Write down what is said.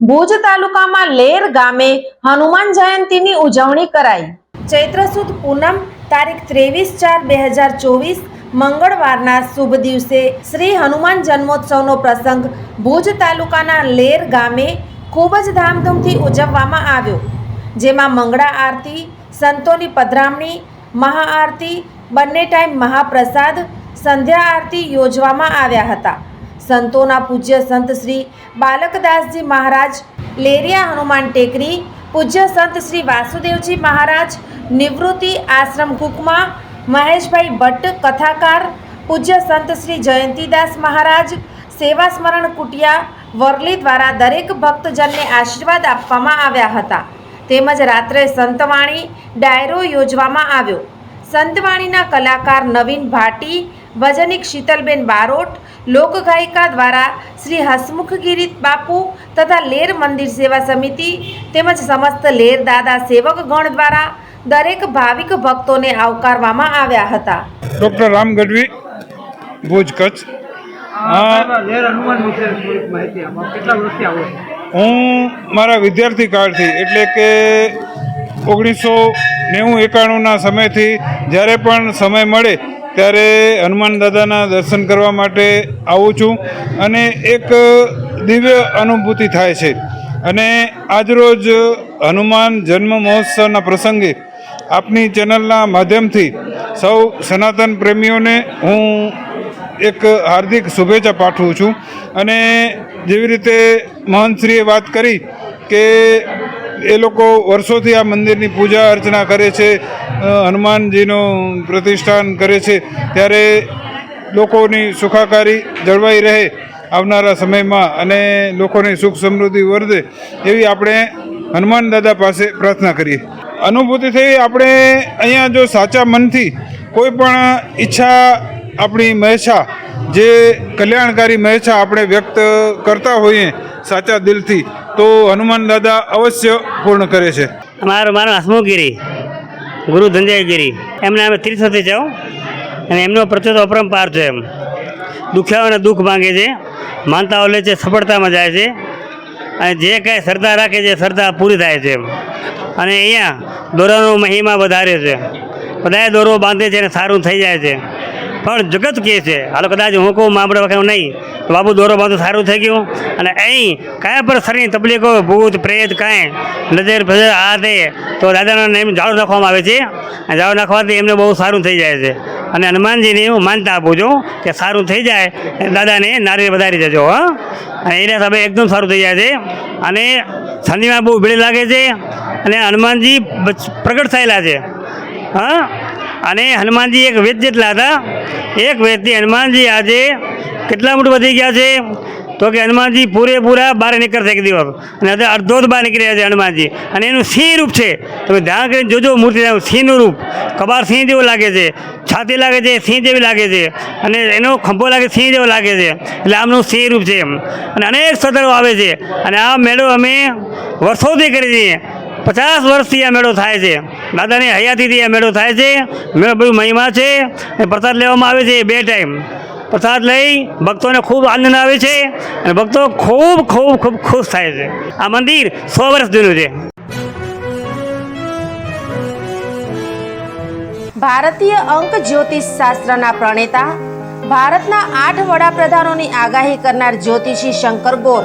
Bhuj તાલુકામાં લેર ગામે હનુમાન જયંતીની ઉજવણી કરાઈ. ચૈત્ર સુદ પૂનમ તારીખ ત્રેવીસ ચાર બે હજાર ચોવીસ મંગળવારના શુભ દિવસે શ્રી હનુમાન જન્મોત્સવનો પ્રસંગ ભુજ તાલુકાના લેર ગામે ખૂબ જ ધામધૂમથી ઉજવવામાં આવ્યો. જેમાં મંગળા આરતી, સંતોની પધરામણી મહાઆરતી બંને ટાઈમ મહાપ્રસાદ, સંધ્યા આરતી યોજવામાં આવ્યા હતા. સંતોના પૂજ્ય સંત શ્રી બાલકદાસજી મહારાજ, લેરિયા હનુમાન ટેકરી, પૂજ્ય સંત શ્રી વાસુદેવજી મહારાજ, નિવૃત્તિ આશ્રમ કુકમા, મહેશભાઈ ભટ્ટ કથાકાર, પૂજ્ય સંત શ્રી જયંતીદાસ મહારાજ, સેવા સ્મરણ કુટિયા, વરલી દ્વારા દરેક ભક્તજનને આશીર્વાદ આપવામાં આવ્યા હતા. તેમજ રાત્રે સંતવાણી ડાયરો યોજવામાં આવ્યો. સંતવાણીના કલાકાર નવીન ભાટી ભજનિક શીતલબેન બારોટ લોકગાયિકા દ્વારા શ્રી હસમુખગીરી બાપુ તથા લેર મંદિર સેવા સમિતિ તેમજ સમસ્ત લેર દાદા સેવક ગણ દ્વારા દરેક ભાવિક ભક્તોને આવકારવામાં આવ્યા હતા. ડૉક્ટર રામ ગઢવી ભુજ કચ્છ. હું મારા વિદ્યાર્થી કાળથી એટલે કે ઓગણીસો નેવું એકાણુંના સમયથી જ્યારે પણ સમય મળે ત્યારે હનુમાન દાદાના દર્શન કરવા માટે આવું છું અને એક દિવ્ય અનુભૂતિ થાય છે. અને આજરોજ હનુમાન જન્મ મહોત્સવના પ્રસંગે આપની ચેનલના માધ્યમથી સૌ સનાતન પ્રેમીઓને હું એક હાર્દિક શુભેચ્છા પાઠવું છું. અને જેવી રીતે મહંતશ્રીએ વાત કરી કે એ લોકો વર્ષોથી આ મંદિરની પૂજા અર્ચના કરે છે હનુમાનજીનું પ્રતિષ્ઠાન કરે છે. ત્યારે લોકોની સુખાકારી જળવાઈ રહે આવનારા સમયમાં અને લોકોની સુખ સમૃદ્ધિ વર્ધે એવી આપણે હનુમાન દાદા પાસે પ્રાર્થના કરીએ. અનુભૂતિ થઈ આપણે અહીંયા જો સાચા મનથી કોઈ પણ ઈચ્છા આપણી મહેછા જે કલ્યાણકારી મહેછા આપણે વ્યક્ત કરતા હોઈએ સાચા દિલથી તો હનુમાન દાદા અવશ્ય પૂર્ણ કરે છે. મારું મારું હસમુગીરી ગુરુ ધંજાયગીરી એમને અમે તીર્થથી જાઉં અને એમનો પ્રત્યેક અપરંપાર છે એમ. દુખ્યાઓને દુઃખ માંગે છે. માનતાઓ લે છે, સફળતામાં જાય છે. અને જે કાંઈ શ્રદ્ધા રાખે છે શ્રદ્ધા પૂરી થાય છે અને અહીંયા દોરાનો મહિમા વધારે છે. બધાએ દોરો બાંધે છે અને સારું થઈ જાય છે. પણ જગત કહે છે, હાલો કદાચ હું કહું, મામડા વખત નહીં, બાબુ દોરો બાંધો, સારું થઈ ગયું. અને અહીં કયા પણ શરીરની તકલીફો ભૂત, પ્રેત, કાંઈ, નજર, ફજર, આ તે, તો દાદાના નેમ ઝાડુ નાખવામાં આવે છે. ઝાડુ નાખવાથી એમને બહુ સારું થઈ જાય છે. અને હનુમાનજીને હું માનતા આપું છું કે સારું થઈ જાય, દાદાને નારી વધારી જજો હા. અને એના હિસાબે એકદમ સારું થઈ જાય છે. અને શનિમાં બહુ ભીડ લાગે છે અને હનુમાનજી પ્રગટ થયેલા છે, હા. અને હનુમાનજી એક વેદ જેટલા હતા એક વ્યક્તિ હનુમાનજી આજે કેટલા મોટું વધી ગયા છે? તો કે હનુમાનજી પૂરેપૂરા બહાર નીકળશે એક દિવસ. અને અત્યારે અડધો જ બહાર નીકળી રહ્યા છે હનુમાનજી. અને એનું સિંહ રૂપ છે. તમે ધ્યાન કરીને જોજો મૂર્તિ સિંહનું રૂપ કબાર સિંહ જેવું લાગે છે. છાતી લાગે છે, સિંહ જેવી લાગે છે. અને એનો ખંભો લાગે, સિંહ જેવો લાગે છે. એટલે આમનું સિંહ રૂપ છે અને અનેક શ્રદ્ધાળુઓ આવે છે. અને આ મેળો અમે વર્ષોથી કરી છીએ પચાસ વર્ષથી આ મેળો થાય છે. દાદાની હયાતીથી આ મેળો થાય છે. મેળો બહુ મહિમા છે પ્રસાદ લેવામાં આવે છે બે ટાઈમ. પ્રસાદ લઈ ભક્તોને ખૂબ આનંદ આવે છે અને ભક્તો ખૂબ ખૂબ ખૂબ ખુશ થાય છે. આ મંદિર સો વર્ષ જૂનું છે. ભારતીય અંક જ્યોતિષ શાસ્ત્રના પ્રણેતા, ભારતના આઠ વડાપ્રધાનોની આગાહી કરનાર જ્યોતિષી શંકર ગોર